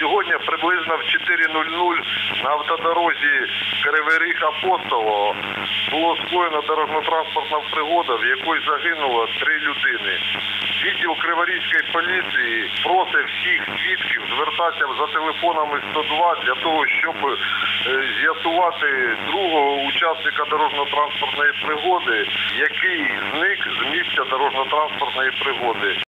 Сьогодні приблизно в 4.00 на автодорозі Кривий Ріг Апостоло було скоєно дорожньо-транспортна пригода, в якій загинуло три людини. Відділ Криворізької поліції просить всіх свідків звертатися за телефонами 102 для того, щоб е, з'ясувати другого учасника дорожньо-транспортної пригоди, який зник з місця дорожньо-транспортної пригоди.